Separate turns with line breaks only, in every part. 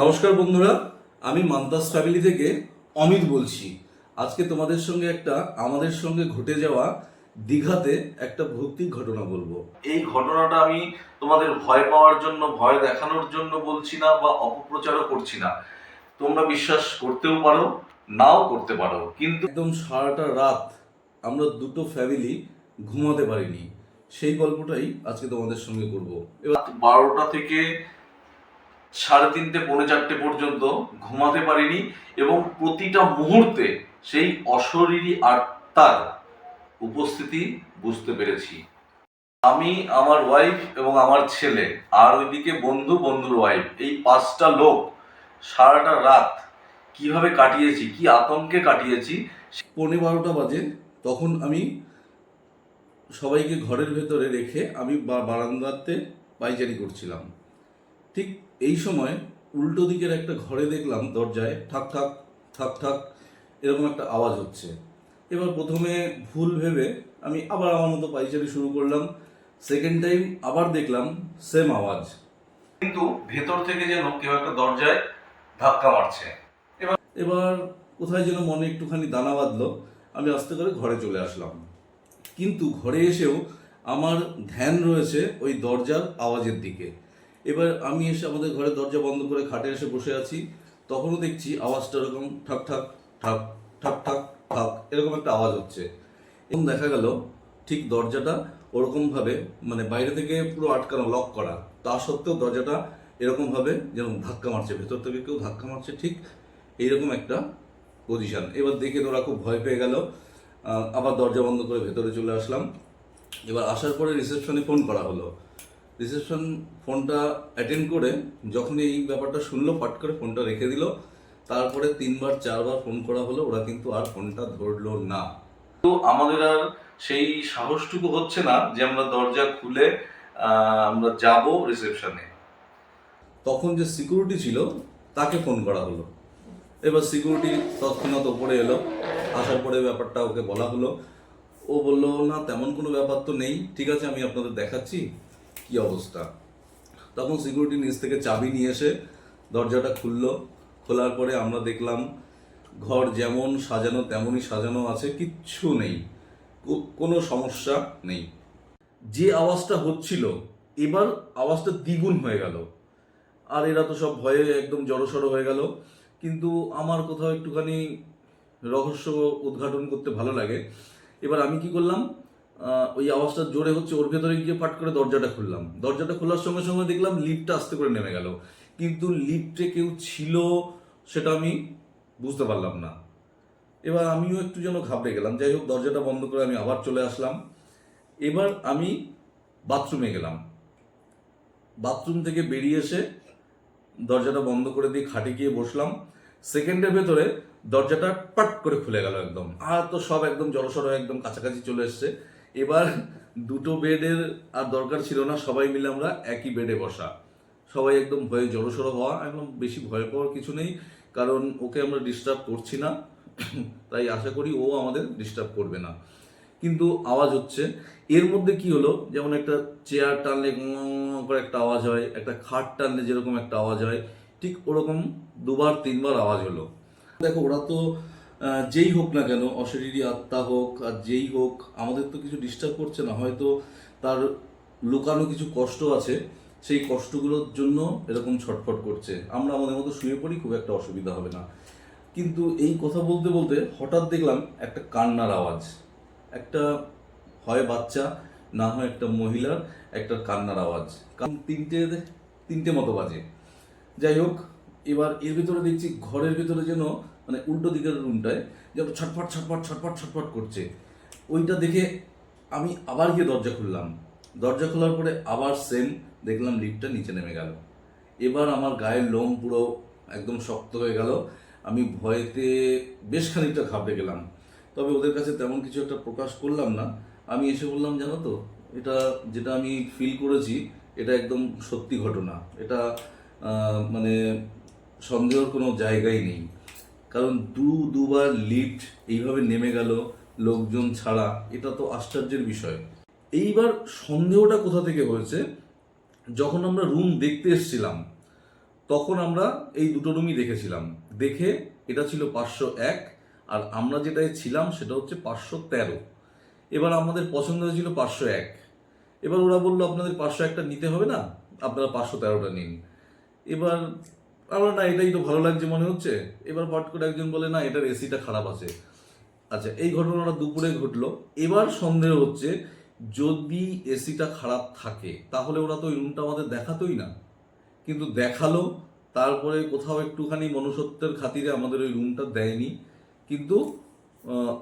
নমস্কার বন্ধুরা আমি মান্তাস ফ্যামিলি থেকে অমিত বলছি। আজকে তোমাদের সঙ্গে একটা আমাদের সঙ্গে ঘটে যাওয়া দীঘাতে একটা ভৌতিক ঘটনা বলব।
এই ঘটনাটা আমি তোমাদের ভয় পাওয়ার জন্য ভয় দেখানোর জন্য বলছি না বা অপপ্রচারও করছি না। তোমরা বিশ্বাস করতেও পারো নাও করতে পারো কিন্তু
একদম সারাটা রাত আমরা দুটো ফ্যামিলি ঘুমাতে পারিনি। সেই গল্পটাই আজকে তোমাদের সঙ্গে করব। এবার
বারোটা থেকে সাড়ে তিনটে, পৌনে চারটে পর্যন্ত ঘুমাতে পারিনি এবং প্রতিটা মুহূর্তে সেই অশরীরী আত্মার উপস্থিতি বুঝতে পেরেছি। আমি, আমার ওয়াইফ এবং আমার ছেলে, আর ওইদিকে বন্ধু, বন্ধুর ওয়াইফ এই পাঁচটা লোক সারাটা রাত কীভাবে কাটিয়েছি, কি আতঙ্কে কাটিয়েছি
পৌনে বারোটা বাজে, তখন আমি সবাইকে ঘরের ভেতরে রেখে আমি বারান্দাতে পাইচারি করছিলাম। ঠিক এই সময় উল্টো দিকের একটা ঘরে দেখলাম দরজায় ঠাক ঠাক ঠাক ঠাক এরকম একটা আওয়াজ হচ্ছে। এবার প্রথমে ভুল ভেবে আমি আবার আমার মতো পাইচারি শুরু করলাম। সেকেন্ড টাইম আবার দেখলাম সেম আওয়াজ।
কিন্তু ভেতর থেকে যেন কেউ একটা দরজায় ধাক্কা মারছে।
এবার এবার কোথায় যেন মনে একটুখানি দানা বাঁধলো আমি আস্তে করে ঘরে চলে আসলাম। কিন্তু ঘরে এসেও আমার ধ্যান রয়েছে ওই দরজার আওয়াজের দিকে। এবার আমি এসে আমাদের ঘরের দরজা বন্ধ করে খাটে এসে বসে আছি। তখনও দেখছি আওয়াজটা এরকম ঠাক ঠাক ঠাক ঠাক ঠাক ঠাক, এরকম একটা আওয়াজ হচ্ছে। এবং দেখা গেল, ঠিক দরজাটা ওরকমভাবে মানে বাইরে থেকে পুরো আটকানো লক করা। তা সত্ত্বেও দরজাটা এরকমভাবে যেন ধাক্কা মারছে, ভেতর থেকে কেউ ধাক্কা মারছে, ঠিক এইরকম একটা পজিশন এবার দেখে তো ওরা খুব ভয় পেয়ে গেল। আবার দরজা বন্ধ করে ভেতরে চলে আসলাম। এবার আসার পরে রিসেপশনে ফোন করা হলো। রিসেপশন ফোনটা অ্যাটেন্ড করে যখন এই ব্যাপারটা শুনলো, ফট করে ফোনটা রেখে দিল। তারপরে তিনবার, চারবার ফোন করা হলো, ওরা কিন্তু আর ফোনটা ধরলো না।
তো আমাদের আর সেই সাহসটুকু হচ্ছে না যে আমরা দরজা খুলে আমরা যাব রিসেপশনে
তখন যে সিকিউরিটি ছিল, তাকে ফোন করা হলো। এবার সিকিউরিটি তৎক্ষণাৎ ওপরে এলো। আসার পরে ব্যাপারটা ওকে বলা হলো। ও বলল, না, তেমন কোনো ব্যাপার তো নেই। ঠিক আছে, আমি আপনাদের দেখাচ্ছি। কি অবস্থা? তখন সিকিউরিটি নিচ থেকে চাবি নিয়ে এসে দরজাটা খুললো। খোলার পরে আমরা দেখলাম, ঘর যেমন সাজানো তেমনই সাজানো আছে, কিচ্ছু নেই। কোনো সমস্যা নেই। যে আওয়াজটা হচ্ছিল, এবার আওয়াজটা দ্বিগুণ হয়ে গেল। আর এরা তো সব ভয়ে একদম জড়সড় হয়ে গেল। কিন্তু আমার কোথাও একটুখানি রহস্য উদ্ঘাটন করতে ভালো লাগে। এবার আমি কি করলাম ওই আওয়াজটা জোরে হচ্ছে, ওর ভেতরে গিয়ে পাট করে দরজাটা খুললাম। দরজাটা খোলার সঙ্গে সঙ্গে দেখলাম লিফটটা আস্তে করে নেমে গেল। কিন্তু লিফটে কেউ ছিল সেটা আমি বুঝতে পারলাম না। এবার আমিও একটু যেন ঘাবড়ে গেলাম। যাই হোক, দরজাটা বন্ধ করে আমি আবার চলে আসলাম। এবার আমি বাথরুমে গেলাম। বাথরুম থেকে বেরিয়ে এসে দরজাটা বন্ধ করে দিয়ে খাটে গিয়ে বসলাম। সেকেন্ডের ভেতরে দরজাটা পাট করে খুলে গেল একদম। আর তো সব একদম জড়সড় একদম কাছাকাছি চলে এসছে। এবার দুটো বেডের আর দরকার ছিল না, সবাই মিলে আমরা একই বেডে বসা। সবাই একদম ভয়ে জড়সড় হওয়া, একদম বেশি ভয় পাওয়ার কিছু নেই, কারণ ওকে আমরা ডিস্টার্ব করছি না। তাই আশা করি ও আমাদের ডিস্টার্ব করবে না। কিন্তু আওয়াজ হচ্ছে, এর মধ্যে কি হলো, যেমন একটা চেয়ার টানলে করে একটা আওয়াজ হয়, একটা খাট টানলে যেরকম একটা আওয়াজ হয়, ঠিক ওরকম দুবার, তিনবার আওয়াজ হলো। দেখো, ওরা তো যেই হোক না কেন, অশরীরী আত্মা হোক আর যেই হোক, আমাদের তো কিছু ডিস্টার্ব করছে না। হয়তো তার লুকানো কিছু কষ্ট আছে, সেই কষ্টগুলোর জন্য এরকম ছটফট করছে। আমরা আমাদের মতো শুয়ে পড়ি, খুব একটা অসুবিধা হবে না। কিন্তু এই কথা বলতে বলতে হঠাৎ দেখলাম একটা কান্নার আওয়াজ। একটা হয় বাচ্চা, না হয় একটা মহিলার একটা কান্নার আওয়াজ। কারণ তিনটে তিনটে মতো বাজে যাই হোক, এবার এর ভিতরে দেখছি ঘরের ভিতরে যেন মানে উল্টো দিকের রুমটায় যেন ছটফট ছটফট ছটফট ছটফট করছে। ওইটা দেখে আমি আবার গিয়ে দরজা খুললাম। দরজা খোলার পরে আবার সেম দেখলাম লিফটটা নিচে নেমে গেল। এবার আমার গায়ের লোম পুরো একদম শক্ত হয়ে গেল। আমি ভয়েতে বেশ খানিকটা ঘাবড়ে গেলাম। তবে ওদের কাছে তেমন কিছু একটা প্রকাশ করলাম না। আমি এসে বললাম, জানো তো, এটা যেটা আমি ফিল করেছি, এটা একদম সত্যি ঘটনা। এটা মানে সন্দেহের কোনো জায়গাই নেই। কারণ দু দুবার লিফট এইভাবে নেমে গেল লোকজন ছাড়া, এটা তো আশ্চর্যের বিষয়। এইবার সন্দেহটা কোথা থেকে হয়েছে? যখন আমরা রুম দেখতে এসেছিলাম, তখন আমরা এই দুটো রুমই দেখেছিলাম। দেখে এটা ছিল পাঁচশো এক, আর আমরা যেটায় ছিলাম সেটা হচ্ছে পাঁচশো তেরো। এবার আমাদের পছন্দ হয়েছিল পাঁচশো এক। এবার ওরা বলল, আপনাদের পাঁচশো একটা নিতে হবে না? আপনারা পাঁচশো তেরোটা নিন। এবার আমরা না, এটাই তো ভালো লাগছে মনে হচ্ছে। এবার পট করে একজন বলে, না, এটার এসিটা খারাপ আছে। আচ্ছা এই ঘটনাটা দুপুরে ঘটলো। এবার সন্দেহ হচ্ছে, যদি এসিটা খারাপ থাকে, তাহলে ওরা তো ওই রুমটা আমাদের দেখাতোই না। কিন্তু দেখাল, তারপরে কোথাও একটুখানি মনুষ্যত্বের খাতিরে আমাদের ওই রুমটা দেয়নি। কিন্তু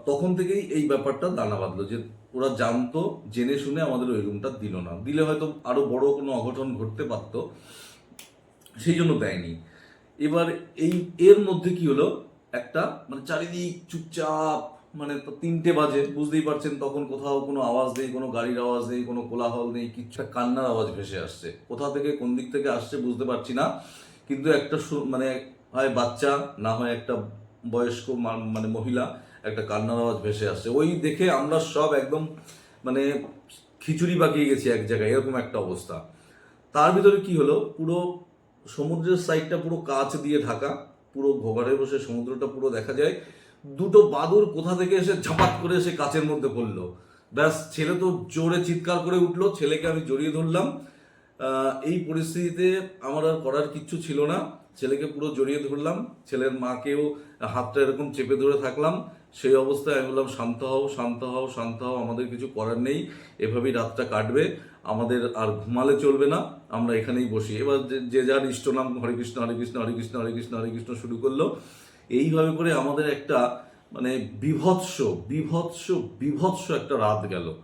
তখন থেকেই এই ব্যাপারটা দানা বাঁধলো যে, ওরা জানতো, জেনে শুনে আমাদের ওই রুমটা দিল না। দিলে হয়তো আরও বড় কোনো অঘটন ঘটতে পারতো, সেই জন্য দেয়নি। এবার এই, এর মধ্যে কি হলো? একটা মানে চারিদিক চুপচাপ মানে তিনটে বাজে, বুঝতেই পারছেন তখন কোথাও কোনো আওয়াজ নেই, কোনো গাড়ির আওয়াজ নেই, কোনো কোলাহল নেই, কিছু কান্নার আওয়াজ ভেসে আসছে। কোথা থেকে, কোন দিক থেকে আসছে বুঝতে পারছি না, কিন্তু একটা মানে হয় বাচ্চা, না হয় একটা বয়স্ক মানে মহিলা, একটা কান্নার আওয়াজ ভেসে আসছে। ওই দেখে আমরা সব একদম মানে খিচুড়ি পাকিয়ে গেছি এক জায়গায়, এরকম একটা অবস্থা। তার ভিতরে কি হলো? পুরো সমুদ্রের সাইডটা পুরো কাঁচ দিয়ে ঢাকা, পুরো ঘোঘরে বসে সমুদ্রটা পুরো দেখা যায়। দুটো বাদুর কোথা থেকে এসে ঝাপাত করে এসে কাচের মধ্যে পড়ল। ব্যাস, ছেলে তো জোরে চিৎকার করে উঠল, ছেলেকে আমি জড়িয়ে ধরলাম। এই পরিস্থিতিতে আমার আর করার কিচ্ছু ছিল না। ছেলেকে পুরো জড়িয়ে ধরলাম, ছেলের মাকেও হাতটা এরকম চেপে ধরে থাকলাম। সেই অবস্থায় আমি বললাম, শান্ত হও শান্ত হও শান্ত হও, আমাদের কিছু করার নেই। এভাবেই রাতটা কাটবে। আমাদের আর ঘুমালে চলবে না। আমরা এখানেই বসি। এবার যে- যার ইষ্ট নাম হরে কৃষ্ণ হরে কৃষ্ণ হরে কৃষ্ণ হরে কৃষ্ণ হরে কৃষ্ণ শুরু করল। এইভাবে করে আমাদের একটা মানে বিভৎস বিভৎস বিভৎস একটা রাত গেল।